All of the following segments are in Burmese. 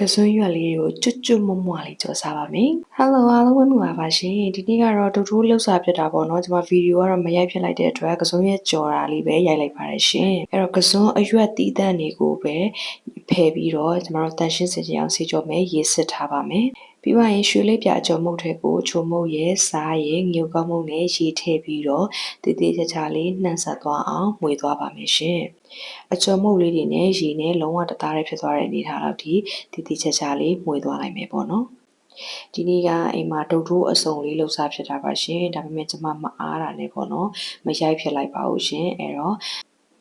ကစွန်းရွက်လေးတွေကိုကျွတ်ကျွတ်မွမွလေးကြော်စားပါမယ်။ Hello အားလုံးပဲမင်္ဂလာပါရှင်။ဒီနေ့ကတော့ဒုထိုးလှုပ်စာဖြစ်တာပေါ့နော်။ကျွန်မဗီဒီယိုကတော့မရိုက်ဖြစ်လိုက်တဲ့အတွက်ကစွန်းရဲ့ကြော်တာလေးပဲရိုက်လိုက်ပါတယ်ရှင်။အဲ့တော့ကစွန်းအရွက်တီးတန့်တွေကိုပဲ ဖယ်ပြီးတော့ကျွန်တော်တို့တန်ရှင်းစင်ကြအောင်ဆေးကြောမယ်ရေးစစ်ထားပါမယ်။ပြီးမှရင်ရွှေလေးပြအကြော်မုတ်ထဲကိုချိုမုတ်ရဲ့စားရဲ့ငြုပ်ကောင်းမုတ်နဲ့ရေထည့်ပြီးတော့တည်တည်ချာချာလေးနှံ့ဆက်သွားအောင်မှွေသွားပါမယ်ရှင်။အကြော်မုတ်လေးတွေနဲ့ရေနဲ့လုံးဝတသားရဲဖြစ်သွားတဲ့အနေထားလောက်ဒီတည်တည်ချာချာလေးမှွေသွားလိုက်မယ်ပေါ့နော်။ဒီနေ့ကအိမ်မှာဒုတ်ထိုးအစုံလေးလှုပ်ရှားဖြစ်တာပါရှင်ဒါပေမဲ့ကျမမအားတာနဲ့ပေါ့နော်မရိုက်ဖြစ်လိုက်ပါဘူးရှင်အဲ့တော့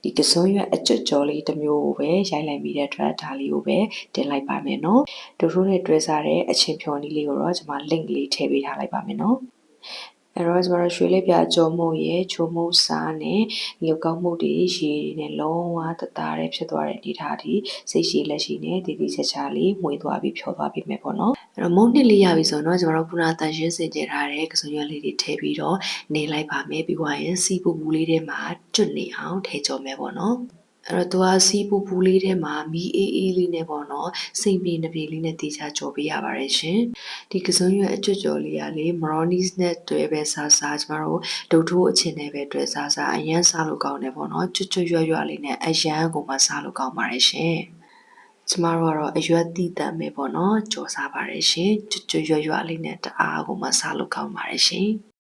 ဒီကစွန်းရွက်အကျွတ်ကြော်လေးတစ်မျိုးကိုပဲရိုက်လိုက်ပြီးတဲ့အတွက်ဒါလေးကိုပဲတင်လိုက်ပါမယ်နော်ဒုထိုးနဲ့တွဲစားတဲ့အချင်းဖြော်နည်းလေးကိုတော့ကျွန်မ link လေးထည့်ပေးထားလိုက်ပါမယ်နော် အဲ့တော့ကျွန်တော်တို့ရွှေလေးပြကြောမှုရဲ့ချိုမှုစားနဲ့ငရုတ်ကောင်းမှုတွေရေတွေနဲ့လုံးဝတသားရဲဖြစ်သွားတဲ့ဒီထားဒီစိတ်ရှိလက်ရှိနဲ့တည်တည်ချာချာလေးမှွေသွားပြီးဖြောသွားပြီးမယ်ပေါ့နော်အဲ့တော့မုံနှစ်လေးရပြီဆိုတော့ကျွန်တော်တို့ခုနတန်ရှင်းစင်ကြထားတဲ့ကစုံရွက်လေးတွေထည့်ပြီးတော့နေလိုက်ပါမယ်ပြီးသွားရင်စီပူပူလေးထဲမှာကျွတ်နေအောင်ထည့်ကြောမယ်ပေါ့နော် အဲ့တော့သူကစီးပူပူလေးထဲမှာမီးအေးအေးလေးနဲ့ပေါ့နော်စိတ်ပြေနှပြေလေးနဲ့တေချာကြော်ပေးရပါတယ်ရှင်ဒီကစုံရွက်အကျွတ်ကြော်လေးကလေမရော်နီးစ်နဲ့တွဲပဲစားစားကျမတို့ဒုတ်ထိုးအချင်းနဲ့ပဲတွဲစားစားအရန်စားလို့ကောင်းတယ်ပေါ့နော်ကျွတ်ကျွတ်ရွက်ရွက်လေးနဲ့အရန်ကိုမှစားလို့ကောင်းပါတယ်ရှင်ကျမတို့ကတော့အရွက်တိတတ်မယ်ပေါ့နော်ကြော်စားပါတယ်ရှင်ကျွတ်ကျွတ်ရွက်ရွက်လေးနဲ့တအားကိုမှစားလို့ကောင်းပါတယ်ရှင်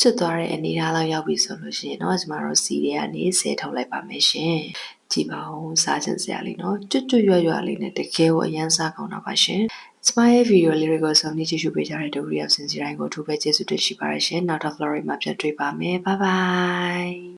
ချွတ်သွားတဲ့အနေအထားလောက်ရောက်ပြီဆိုလို့ရှိရင်တော့ကျမတို့စီတွေကနေဆဲထုတ်လိုက်ပါမယ်ရှင်ကြည့်ပါဦးစားချင်စရာလေးနော်ကျွတ်ကျွတ်ရွရွလေးနဲ့တကယ်ကိုအရန်စားကောင်းတာပါရှင်ကျမရဲ့ဗီဒီယိုလေးတွေကိုဆုံးနေကြည့်ရှုပေးကြတဲ့ဒုတိယစင်စီတိုင်းကိုအထူးပဲကျေးဇူးတင်ရှိပါတယ်ရှင်နောက်ထပ် Flory မှာပြန်တွေ့ပါမယ်ဘိုင်ဘိုင်